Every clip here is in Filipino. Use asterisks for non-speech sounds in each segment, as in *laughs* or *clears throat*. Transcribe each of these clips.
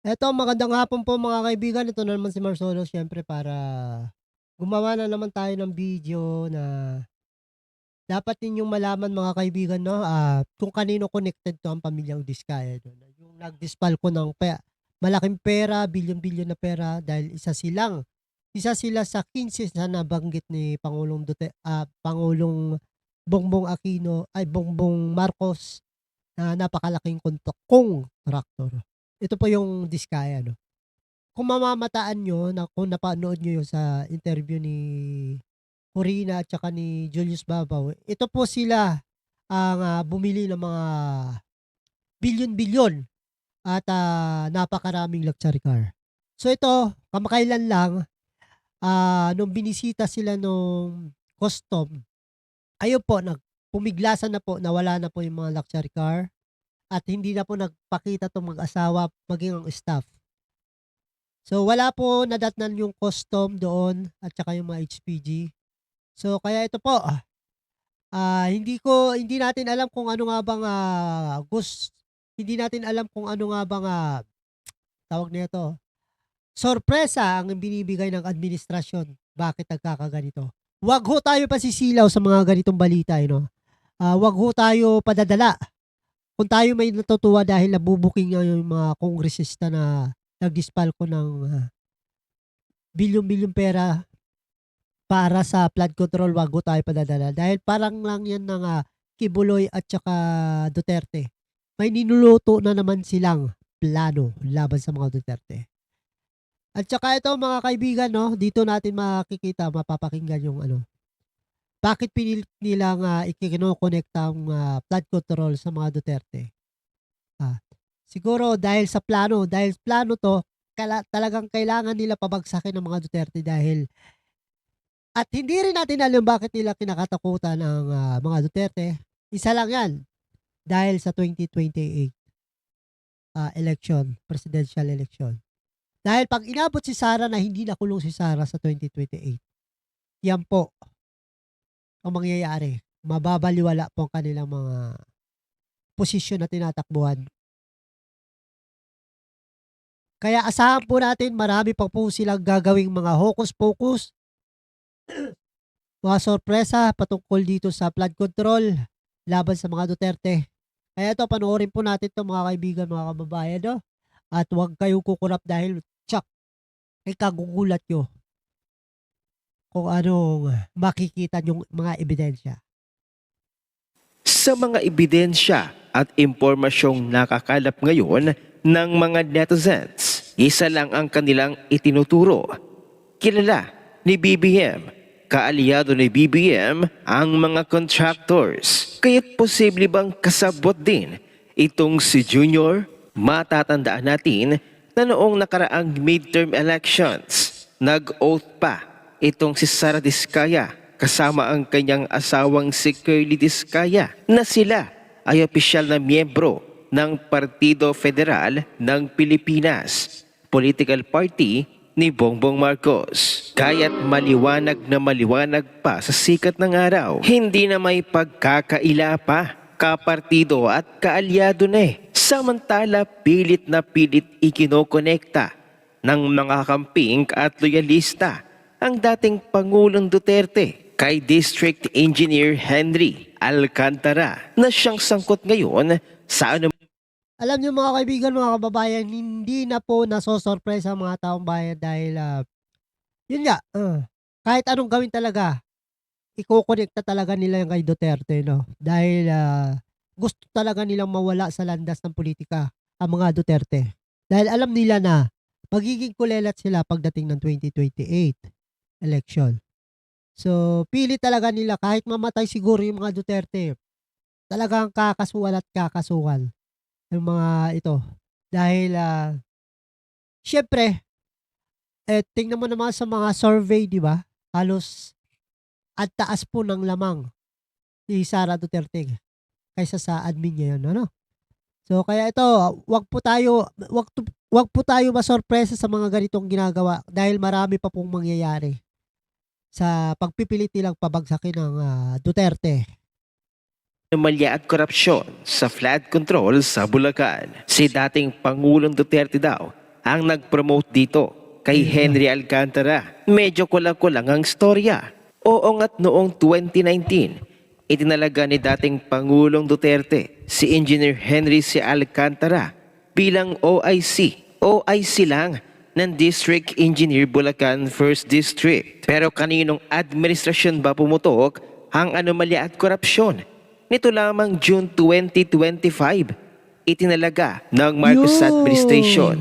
Eto, magandang hapon po mga kaibigan. Ito na naman si Marsolo siyempre para gumawa na naman tayo ng video na dapat ninyong malaman mga kaibigan 'no, ah, kung kanino connected 'to ang pamilyang Diskaya 'no. Yung nagdispal ko ng pe malaking pera, bilyon-bilyon na pera dahil isa silang isa sila sa 15 na nabanggit ni Pangulong Dute ah, Pangulong Bongbong Aquino ay Bongbong Marcos na napakalaking kontok kontraktor. Ito po yung Diskaya 'no. Kung mamamataan niyo na kung napanood niyo yung sa interview ni Corina at saka ni Julius Babaw, ito po sila ang, ah, bumili ng mga bilyon-bilyon at, ah, napakaraming luxury car. So ito, kamakailan lang, ah, nung binisita sila nung custom, ayun po nag pumiglasan na po, nawala na po yung mga luxury car at hindi na po nagpakita 'tong mag-asawa maging ang staff. So wala po nadatnan yung custom doon at saka yung mga HPG. So kaya ito po, ah, hindi ko hindi natin alam kung ano nga bang, ah, gus hindi natin alam kung ano nga bang, ah, tawag nito, sorpresa ang binibigay ng administrasyon, bakit nagkakaganito. 'Wag ho tayo pasisilaw sa mga ganitong balita, eh, 'no. Ah, 'wag ho tayo padadala. Kung tayo may natutuwa dahil nabubuking nga yung mga kongresista na nagdispalko ng, ah, bilyon-bilyong pera para sa flood control, 'wag ho tayo padadala dahil parang lang 'yan ng, ah, Kibuloy at saka Duterte. May ninuluto na naman silang plano laban sa mga Duterte. At saka ito mga kaibigan 'no, dito natin makikita, mapapakinggan yung ano, bakit pinilit nilang, ah, ikinokonekta ang, ah, flood control sa mga Duterte. Ah, siguro dahil sa plano, dahil plano 'to, kala talagang kailangan nila pabagsakin ang mga Duterte dahil at hindi rin natin alam bakit nila kinakatakutan ang, ah, mga Duterte. Isa lang 'yan, dahil sa 2028 ah, election, presidential election. Dahil 'pag inabot si Sara na hindi nakulong si Sara sa 2028, yan po ang mangyayari. Mababalewala po ang kanilang mga posisyon na tinatakbuhan. Kaya asahan po natin marami pa po silang gagawing mga hocus-pocus. *clears throat* Mga sorpresa patungkol dito sa flood control laban sa mga Duterte. Kaya ito panoorin po natin 'to mga kaibigan, mga kababayan 'no, at huwag kayong kukurap dahil tiyak ikagugulat niyo. Kung anong makikita niyong mga ebidensya. Sa mga ebidensya at impormasyong nakakalap ngayon ng mga netizens, isa lang ang kanilang itinuturo. Kilala ni BBM, kaalyado ni BBM ang mga contractors. Kaya't posible bang kasabot din itong si Junior? Matatandaan natin na noong nakaraang midterm elections, nag-oath pa itong si Sara Diskaya kasama ang kanyang asawang si Curly Diskaya na sila ay opisyal na miyembro ng Partido Federal ng Pilipinas, political party ni Bongbong Marcos. Kaya't maliwanag na maliwanag pa sa sikat ng araw, hindi na may pagkakaila pa, kapartido at kaalyado na eh. Samantala pilit na pilit ikinokonekta ng mga kamping at loyalista ang dating Pangulong Duterte kay District Engineer Henry Alcantara na siyang sangkot ngayon sa anumang Alam niyo mga kaibigan, mga kababayan, hindi na po nasosorpresa ang mga taong bayan dahil, ah, yun nga, ah, kahit anong gawin talaga, ikokonekta talaga nila yung kay Duterte 'no. Dahil, ah, gusto talaga nilang mawala sa landas ng politika ang mga Duterte. Dahil alam nila na magiging kulelat sila pagdating ng 2028 election. So, pilit talaga nila kahit mamatay siguro yung mga Duterte, talagang kakasuhan at kakasuhan yung mga ito. Dahil, ah, siyempre, eh, tingnan mo naman sa mga survey, di ba? Halos ang taas po ng lamang ni Sara Duterte kaysa sa admin niya yun, ano? So, kaya ito, wag po tayo, wag, wag po tayo masorpresa sa mga ganitong ginagawa dahil marami pa pong mangyayari sa pagpipilit nilang pabagsakin ng ah, Duterte. anomalya at korupsyon sa flood control sa Bulacan. Si dating Pangulong Duterte daw ang nag-promote dito kay Henry Alcantara. Medyo kulang-kulang ang storya. Oo nga't noong 2019, itinalaga ni dating Pangulong Duterte si Engineer Henry C. Alcantara bilang OIC. OIC lang ng District Engineer Bulacan 1st District. Pero kaninong administrasyon ba pumutok ang anomalya at korupsyon? Nito lamang June 2025, itinalaga ng Marcos Yun. administration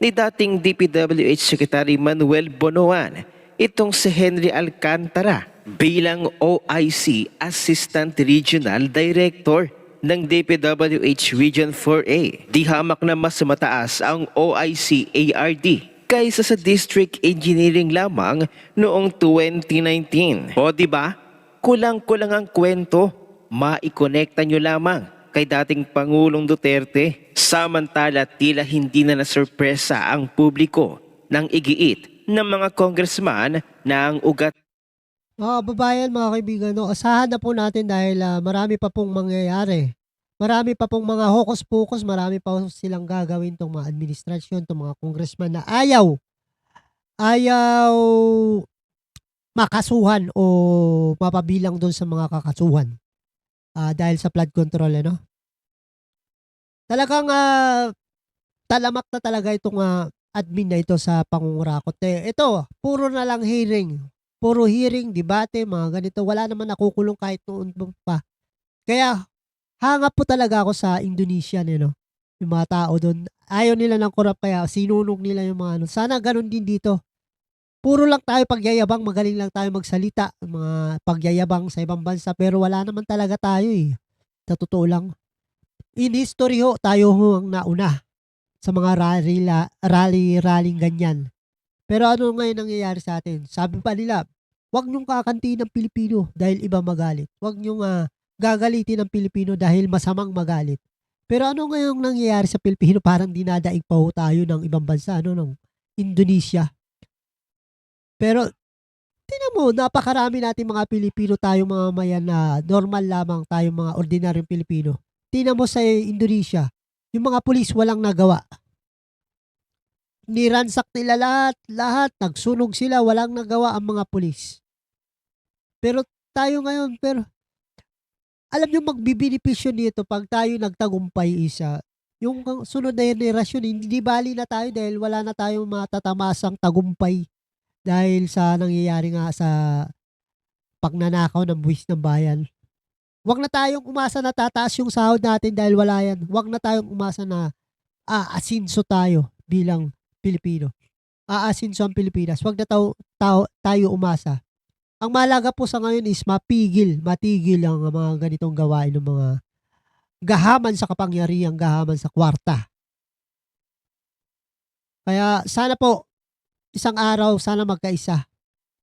ni dating DPWH Secretary Manuel Bonoan itong si Henry Alcantara bilang OIC Assistant Regional Director ng DPWH Region 4A. Di hamak na mas mataas ang OIC ARD kaysa sa District Engineering lamang noong 2019. O di ba? Kulang-kulang ang kwento. Maikonekta nyo lamang kay dating Pangulong Duterte. Samantala tila hindi na nasurpresa ang publiko ng igiit ng mga congressman na ang ugat Mga kababayan, mga kaibigan, no, asahan na po natin dahil ah, marami pa pong mangyayari. Marami pa pong mga hokus-pokus, marami pa silang gagawin tong mga administrasyon, tong mga congressman na ayaw, ayaw makasuhan o mapabilang doon sa mga kakasuhan Ah, dahil sa flood control, ano? Talagang ah, talamak na talaga itong ah, admin na ito sa pangungurakot. Eh, ito, puro na lang hearing puro hearing, debate, mga ganito. Wala naman nakukulong kahit noon pa. Kaya, hanga po talaga ako sa Indonesia, no? Yung mga tao doon. Ayaw nila ng korap, kaya sinunog nila yung mga ano. Sana ganun din dito. Puro lang tayo pagyayabang, magaling lang tayo magsalita, mga pagyayabang sa ibang bansa, pero wala naman talaga tayo eh. Sa totoo lang. In history ho, tayo ho ang nauna sa mga rally, rally, rallying ganyan. Pero ano ngayon nangyayari sa atin? Sabi pa nila, huwag niyong kakantiin ng Pilipino dahil iba magalit. Huwag niyong ah, gagalitin ng Pilipino dahil masamang magalit. Pero ano ngayong nangyayari sa Pilipino? Parang dinadaig pa ho tayo ng ibang bansa, ano, ng Indonesia. Pero, tinan mo, napakarami natin mga Pilipino tayo mga mayan na normal lamang tayo mga ordinaryong Pilipino. Tinan mo sa Indonesia, yung mga pulis walang nagawa niransak nila lahat, lahat, nagsunog sila, walang nagawa ang mga pulis. Pero tayo ngayon, pero alam nyo magbibinipisyo nito pag tayo nagtagumpay isa, yung sunod na generasyon, hindi bali na tayo dahil wala na tayong matatamasang tagumpay dahil sa nangyayari nga sa pagnanakaw ng buwis ng bayan. Huwag na tayong umasa na tataas yung sahod natin dahil wala yan. Huwag na tayong umasa na aasinso tayo bilang Pilipino. Aasinso ang Pilipinas. Huwag na tao, tao, tayo umasa. Ang malaga po sa ngayon is mapigil, matigil ang mga ganitong gawain ng mga gahaman sa kapangyarihan, gahaman sa kwarta. Kaya sana po, isang araw, sana magkaisa.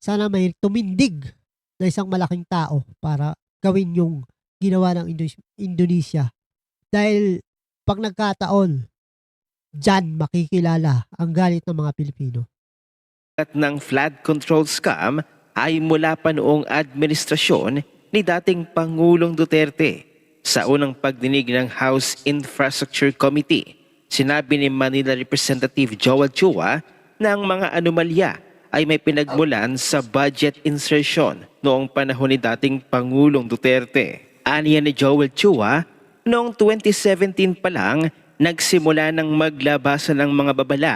Sana may tumindig na isang malaking tao para gawin yung ginawa ng Indo- Indonesia. Dahil pag nagkataon, dyan makikilala ang galit ng mga Pilipino. at ng flood control scam ay mula pa noong administrasyon ni dating Pangulong Duterte. Sa unang pagdinig ng House Infrastructure Committee, sinabi ni Manila Representative Joel Chua na ang mga anomalya ay may pinagmulan sa budget insertion noong panahon ni dating Pangulong Duterte. Aniya ni Joel Chua, noong 2017 pa lang, nagsimula ng maglabasan ng mga babala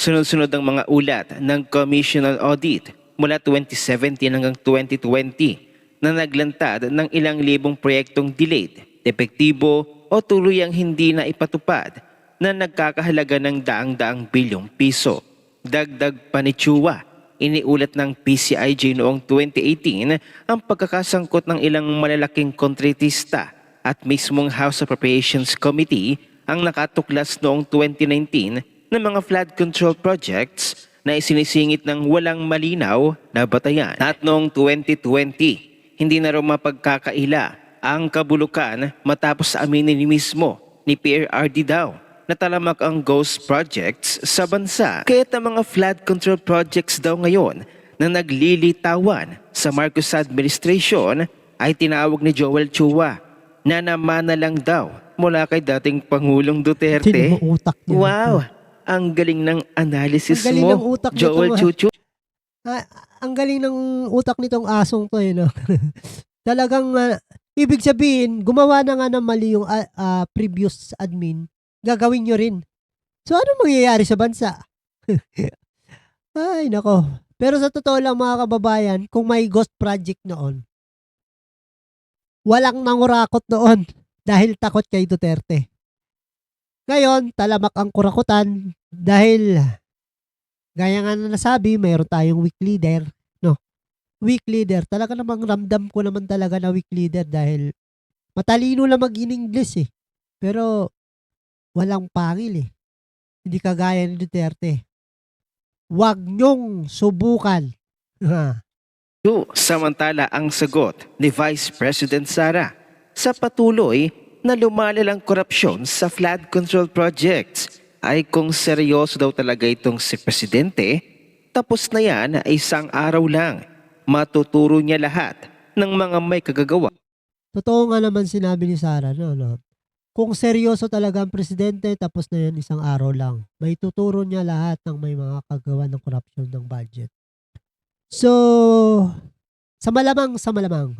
Sunod-sunod ang mga ulat ng Commissional Audit mula 2017 hanggang 2020 na naglantad ng ilang libong proyektong delayed, epektibo o tuluyang hindi na ipatupad na nagkakahalaga ng daang-daang bilyong piso. Dagdag pa ni Chua, iniulat ng PCIJ noong 2018 ang pagkakasangkot ng ilang malalaking kontratista at mismong House Appropriations Committee ang nakatuklas noong 2019 ng mga flood control projects na isinisingit ng walang malinaw na batayan. At noong 2020, hindi na raw mapagkakaila ang kabulukan matapos aminin ni mismo ni PRRD daw na talamak ang ghost projects sa bansa. Kaya't ang mga flood control projects daw ngayon na naglilitawan sa Marcos administration ay tinawag ni Joel Chua na namana lang daw mula kay dating Pangulong Duterte. Wow! Ang galing ng analysis Ang galing mo, ng utak nito, Joel ah. *laughs* Chuchu. Ah, ang galing ng utak nitong asong to eh, no? *laughs* Talagang, ah, ibig sabihin, gumawa na nga ng mali yung ah, ah, previous admin, gagawin nyo rin. So, ano mangyayari sa bansa? *laughs* Ay, nako. Pero sa totoo lang mga kababayan, kung may ghost project noon, walang nangurakot noon dahil takot kay Duterte. Ngayon, talamak ang kurakutan dahil Gaya nga na nasabi, mayroon tayong weak leader, no? Weak leader. Talaga namang ramdam ko naman talaga na weak leader dahil matalino lang mag-in-English eh. Pero walang pangil eh. Hindi kagaya ni Duterte. Huwag nyong subukan. Ha. Samantala ang sagot ni Vice President Sara sa patuloy na lumalalang korupsyon sa flood control projects ay kung seryoso daw talaga itong si Presidente, tapos na yan isang araw lang. Matuturo niya lahat ng mga may kagagawa Totoo nga naman sinabi ni Sara, no, no. Kung seryoso talaga ang presidente, tapos na yan isang araw lang. May tuturo niya lahat ng may mga kagawa ng corruption ng budget. So, sa malamang, sa malamang,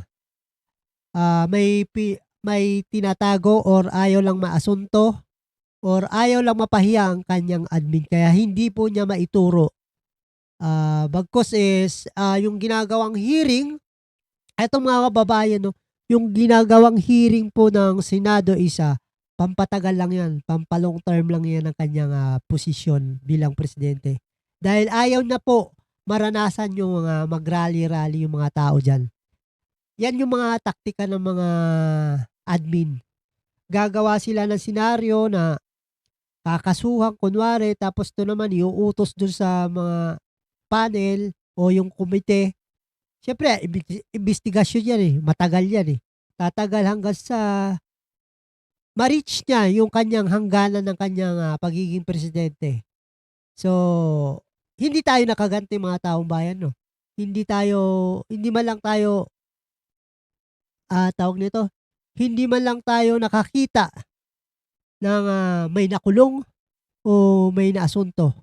ah may, may tinatago or ayaw lang maasunto or ayaw lang mapahiya ang kanyang admin kaya hindi po niya maituro. Ah, bagkos is ah, yung ginagawang hearing, eto mga kababayan, no, yung ginagawang hearing po ng Senado isa, pampatagal lang yan, pampalong term lang yan ang kanyang ah, posisyon bilang presidente. Dahil ayaw na po maranasan yung mga mag-rally-rally yung mga tao dyan. Yan yung mga taktika ng mga admin. Gagawa sila ng senaryo na kakasuhan kunwari tapos to naman iuutos dun sa mga panel o yung komite. Siyempre, investigasyon yan eh. Matagal yan eh. Tatagal hanggang sa ma-reach niya yung kanyang hangganan ng kanyang ah, pagiging presidente. So, hindi tayo nakaganti mga taong bayan, no? Hindi tayo, hindi man lang tayo, ah, tawag nito, hindi man lang tayo nakakita ng ah, may nakulong o may naasunto.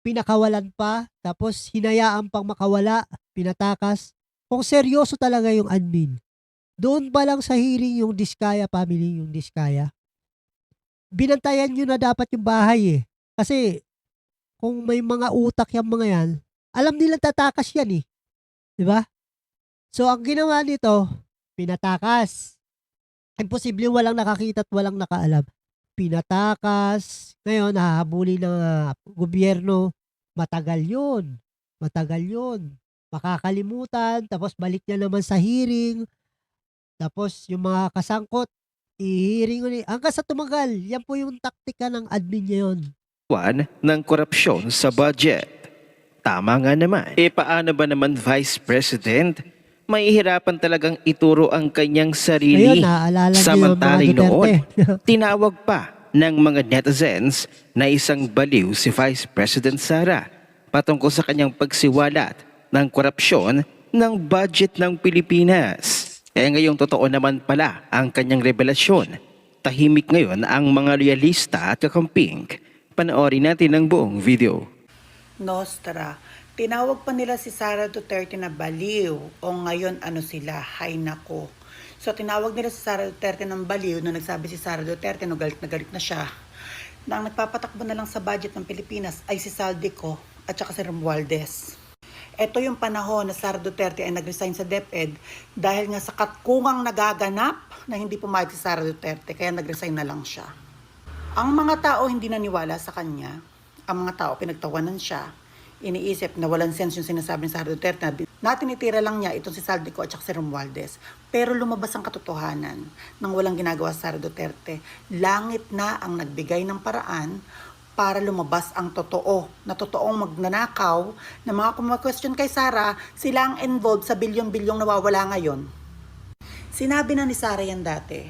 Pinakawalan pa, tapos hinayaan pang makawala, pinatakas. Kung seryoso talaga yung admin, doon pa lang sa hearing yung Diskaya family, yung Diskaya, binantayan nyo na dapat yung bahay eh. Kasi kung may mga utak yung mga yan, alam nila tatakas yan eh. Ba? So ang ginawa nito, pinatakas. Imposible walang nakakita at walang nakaalam. Pinatakas. Ngayon, hahabulin ng ah, gobyerno. Matagal yun. Matagal yun. Makakalimutan. Tapos balik niya naman sa hearing. Tapos yung mga kasangkot, i-hearing ulit. Hanggang sa tumagal. Yan po yung taktika ng admin niya yun. ng korupsyon sa budget. Tama nga naman. E paano ba naman Vice President? Mahihirapan talagang ituro ang kanyang sarili. naaalala niyo yung mga Samantalang noon, Duterte. *laughs* tinawag pa ng mga netizens na isang baliw si Vice President Sara patungkol sa kanyang pagsiwalat ng korupsyon ng budget ng Pilipinas. Eh ngayong totoo naman pala ang kanyang revelasyon. Tahimik ngayon ang mga realista at kakamping. Panoorin natin ang buong video. Nostra. Tinawag pa nila si Sara Duterte na baliw o ngayon ano sila, hay nako. So tinawag nila si Sara Duterte ng baliw nung nagsabi si Sara Duterte no galit na galit na siya na ang nagpapatakbo na lang sa budget ng Pilipinas ay si Saldico at saka si Romualdez. Ito yung panahon na Sara Duterte ay nag-resign sa DepEd dahil nga sa katkungang nagaganap na hindi pumayag si Sara Duterte kaya nag-resign na lang siya. Ang mga tao hindi naniwala sa kanya. Ang mga tao pinagtawanan siya. Iniisip na walang sense yung sinasabi ni Sara Duterte na, na tinitira lang niya itong si Saldico at si Romualdez. Pero lumabas ang katotohanan ng walang ginagawa si Sara Duterte. Langit na ang nagbigay ng paraan para lumabas ang totoo na totoong magnanakaw na mga kuma-question kay Sara, sila ang involved sa bilyon-bilyong nawawala ngayon. Sinabi na ni Sara yan dati,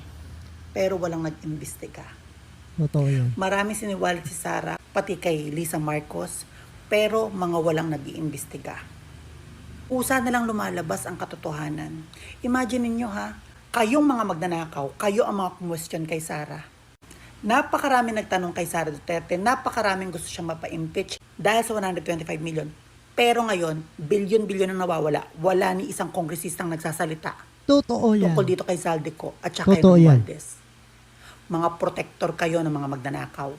pero walang nag-imbestiga. Totoo yun. Marami siniwalit si Sara, pati kay Lisa Marcos, pero mga walang nag iimbestiga Usa na lang lumalabas ang katotohanan. Imagine ninyo ha, kayong mga magnanakaw, kayo ang mga question kay Sara. Napakarami nagtanong kay Sara Duterte, napakaraming gusto siyang mapa-impeach dahil sa 125 million. Pero ngayon, bilyon-bilyon ang nawawala. Wala ni isang kongresistang nagsasalita Totoo yan. tungkol dito kay Saldico at saka kay Totoo. Romualdez. Mga protector kayo ng mga magnanakaw.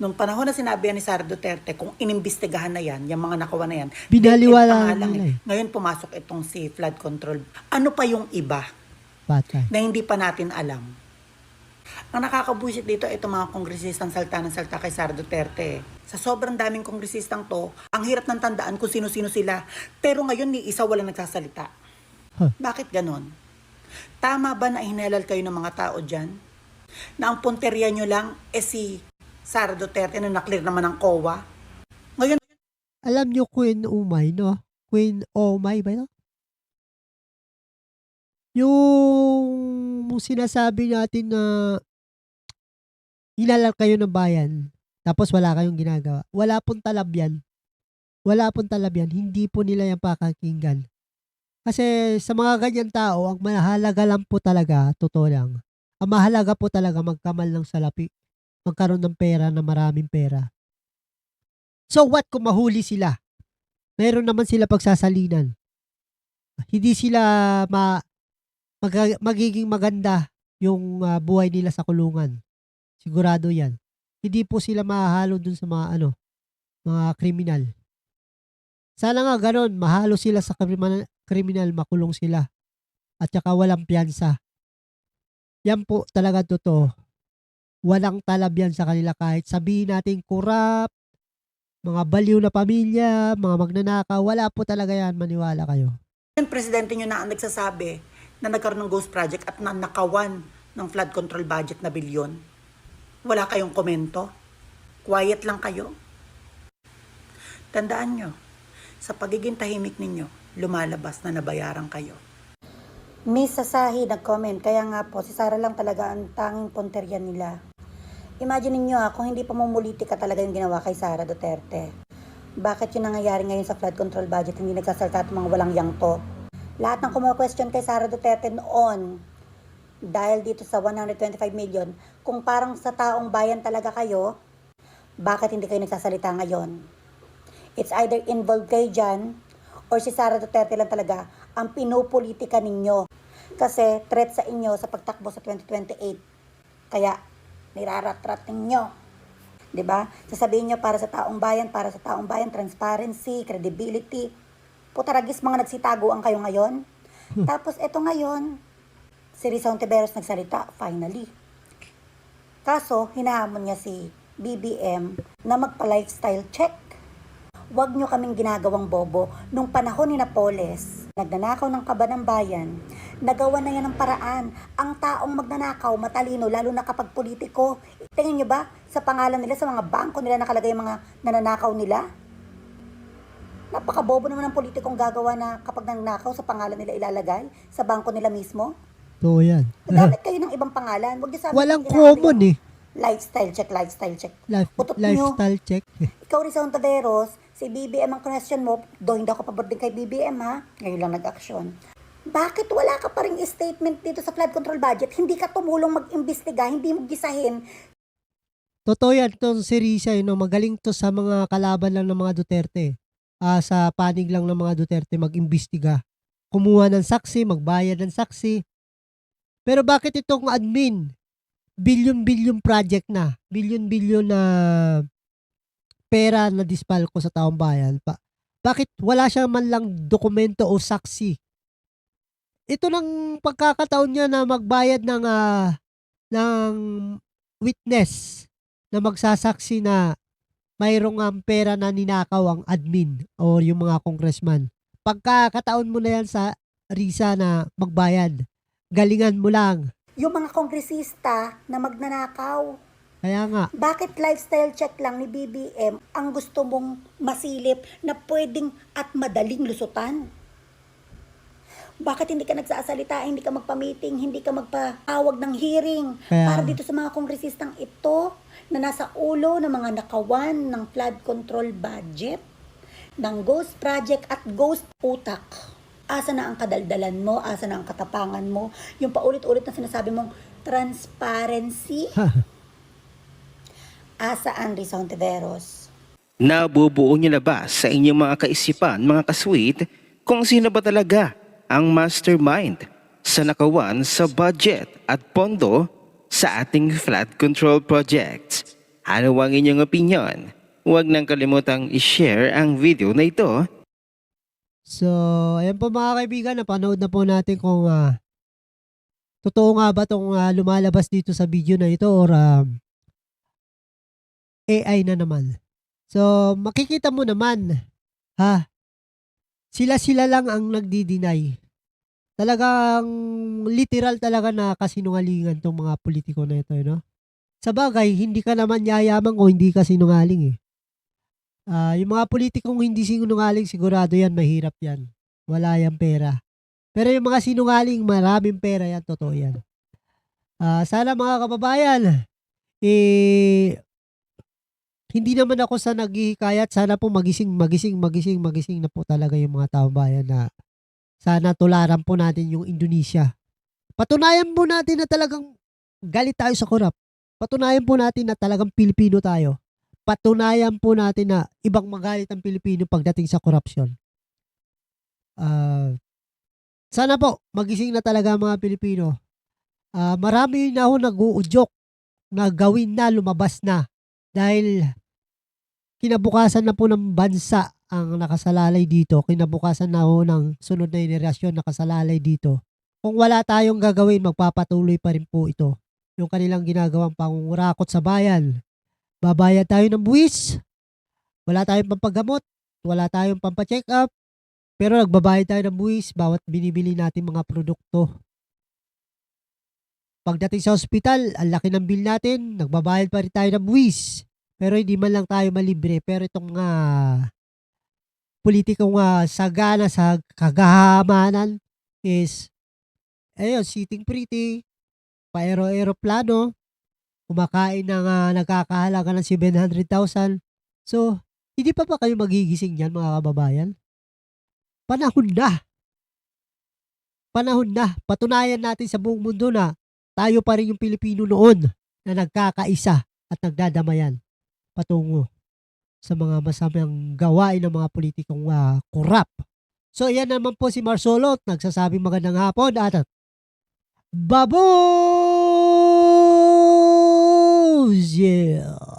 Nung panahon na sinabi ni Sara Duterte, kung inimbestigahan na yan, yung mga nakawa na yan, Binaliwala nga lang nila eh. eh. Ngayon pumasok itong si flood control. Ano pa yung iba Patay. na hindi pa natin alam? Ang nakakabusit dito, itong mga kongresistang salta ng salta kay Sara Duterte. Sa sobrang daming kongresistang to, ang hirap ng tandaan kung sino-sino sila. Pero ngayon, ni isa wala nagsasalita. Huh. Bakit ganon? Tama ba na hinalal kayo ng mga tao dyan? Na ang punteriya nyo lang, eh si Sara Duterte na naklear naman ng COA? Ngayon, Alam nyo Queen Umay, no? Queen Omay ba yun? Yung sinasabi natin na hinalal kayo ng bayan, tapos wala kayong ginagawa. Wala pong talab yan. Wala pong talab yan. Hindi po nila yan pakakinggan. Kasi sa mga ganyan tao, ang mahalaga lang po talaga, totoo lang, ang mahalaga po talaga magkamal ng salapi. Magkaroon ng pera na maraming pera. So what kung mahuli sila? Meron naman sila pagsasalinan. Hindi sila ma, mag- magiging maganda yung ah, buhay nila sa kulungan. Sigurado yan. Hindi po sila mahahalo dun sa mga ano, mga kriminal. Sana nga ganon, mahalo sila sa kriminal, kriminal makulong sila. At saka walang piyansa. Yan po talaga totoo. Walang talab yan sa kanila kahit sabihin natin kurap, mga baliw na pamilya, mga magnanakaw, wala po talaga yan, maniwala kayo. yung presidente nyo na ang nagsasabi na nagkaroon ng ghost project at na nakawan ng flood control budget na bilyon. Wala kayong komento? Quiet lang kayo? Tandaan nyo, sa pagiging tahimik ninyo, lumalabas na nabayaran kayo. Miss Sasahi nag-comment, kaya nga po, si Sara lang talaga ang tanging punterya nila. Imagine niyo ha, kung hindi pa mumulitika talaga yung ginawa kay Sara Duterte. Bakit yung nangyayari ngayon sa flood control budget hindi nagsasalta at mga walang yang to? Lahat ng kumo-question kay Sara Duterte noon, dahil dito sa 125 million, kung parang sa taong bayan talaga kayo, bakit hindi kayo nagsasalita ngayon? It's either involved kayo dyan, or si Sara Duterte lang talaga ang pinupolitika ninyo. Kasi threat sa inyo sa pagtakbo sa 2028. Kaya, niraratrat ninyo. 'Di ba? Sasabihin nyo para sa taong bayan, para sa taong bayan, transparency, credibility. Putaragis mga nagsitaguan kayo ngayon. Tapos eto ngayon, si Rizal Tiberos nagsalita, finally. Kaso, hinahamon niya si BBM na magpa-lifestyle check. Huwag nyo kaming ginagawang bobo. Nung panahon ni Napoles, nagnanakaw ng kaba ng bayan, nagawa na yan ng paraan. Ang taong magnanakaw, matalino, lalo na kapag politiko. Tingnan nyo ba, sa pangalan nila, sa mga bangko nila nakalagay yung mga nananakaw nila? Napakabobo naman ng politikong gagawa na kapag nanakaw sa pangalan nila ilalagay, sa bangko nila mismo. So, yan. Gamit *laughs* kayo ng ibang pangalan. Huwag niyo sabihin Walang common eh. Lifestyle check, lifestyle check. Life, Utot nyo. lifestyle check. Ikaw, Rizal Taderos, si BBM ang question mo, do hindi ako pabor din kay BBM ha, ngayon lang nag-action. Bakit wala ka pa rin statement dito sa flood control budget? Hindi ka tumulong mag-imbestiga, hindi mo gisahin. Totoo yan, itong si Risa, yun, no, magaling to sa mga kalaban lang ng mga Duterte. Ah, sa panig lang ng mga Duterte mag-imbestiga. Kumuha ng saksi, magbayad ng saksi. Pero bakit itong admin, billion-billion project na, billion-billion na pera na dispalko sa taong bayan, pa, bakit wala siya man lang dokumento o saksi? Ito lang pagkakataon niya na magbayad ng, ah, ng witness na magsasaksi na mayroong ang pera na ninakaw ang admin o yung mga congressman. Pagkakataon mo na yan sa Risa na magbayad. Galingan mo lang. Yung mga kongresista na magnanakaw, Kaya nga, bakit lifestyle check lang ni BBM ang gusto mong masilip na pwedeng at madaling lusutan? Bakit hindi ka nagsasalita, hindi ka magpa-meeting, hindi ka magpatawag ng hearing Kaya- para dito sa mga kongresistang ito na nasa ulo ng mga nakawan ng flood control budget, ng ghost project at ghost utak? Asa na ang kadaldalan mo? Asa na ang katapangan mo? Yung paulit-ulit na sinasabi mong transparency? *laughs* Asa Andres Ontiveros. Nabubuo niyo na ba sa inyong mga kaisipan, mga kasweet, kung sino ba talaga ang mastermind sa nakawan sa budget at pondo sa ating flood control project? Ano ang inyong opinion? Huwag nang kalimutang i-share ang video na ito So, ayan po mga kaibigan, napanood na po natin kung ah, totoo nga ba itong lumalabas dito sa video na ito or um, AI na naman. So, makikita mo naman, ha, sila-sila lang ang nagdi-deny. Talagang literal talaga na kasinungalingan tong mga politiko na ito, eh, no? Sa bagay, hindi ka naman yayaman o hindi ka sinungaling eh. Ah, yung mga politikong hindi sinungaling, sigurado yan, mahirap yan. Wala yan pera. Pero yung mga sinungaling, maraming pera yan, totoo yan. Ah, sana mga kababayan, eh, hindi naman ako sa naghihikayat, sana po magising, magising, magising, magising na po talaga yung mga taong bayan na sana tularan po natin yung Indonesia. Patunayan po natin na talagang galit tayo sa korap. Patunayan po natin na talagang Pilipino tayo patunayan po natin na ibang magalit ang Pilipino pagdating sa korupsyon. Ah, sana po, magising na talaga mga Pilipino. Ah, marami na ho nag-uudyok na gawin na, lumabas na. Dahil kinabukasan na po ng bansa ang nakasalalay dito. Kinabukasan na ho ng sunod na henerasyon nakasalalay dito. Kung wala tayong gagawin, magpapatuloy pa rin po ito. Yung kanilang ginagawang pangungurakot sa bayan, babayad tayo ng buwis, wala tayong pampagamot, wala tayong pampacheck up, pero nagbabayad tayo ng buwis bawat binibili natin mga produkto. Pagdating sa ospital, ang laki ng bill natin, nagbabayad pa rin tayo ng buwis. Pero hindi man lang tayo malibre. Pero itong nga politikong uh, sagana sa kagahamanan is ayun, sitting pretty, pa-aero-aeroplano, kumakain ng ah, nagkakahalaga ng 700,000. So, hindi pa ba kayo magigising yan mga kababayan? Panahon na. Panahon na. Patunayan natin sa buong mundo na tayo pa rin yung Pilipino noon na nagkakaisa at nagdadamayan patungo sa mga masamang gawain ng mga politikong uh, kurap. So, yan naman po si Marsolot, nagsasabing magandang hapon at Baboos! Yeah!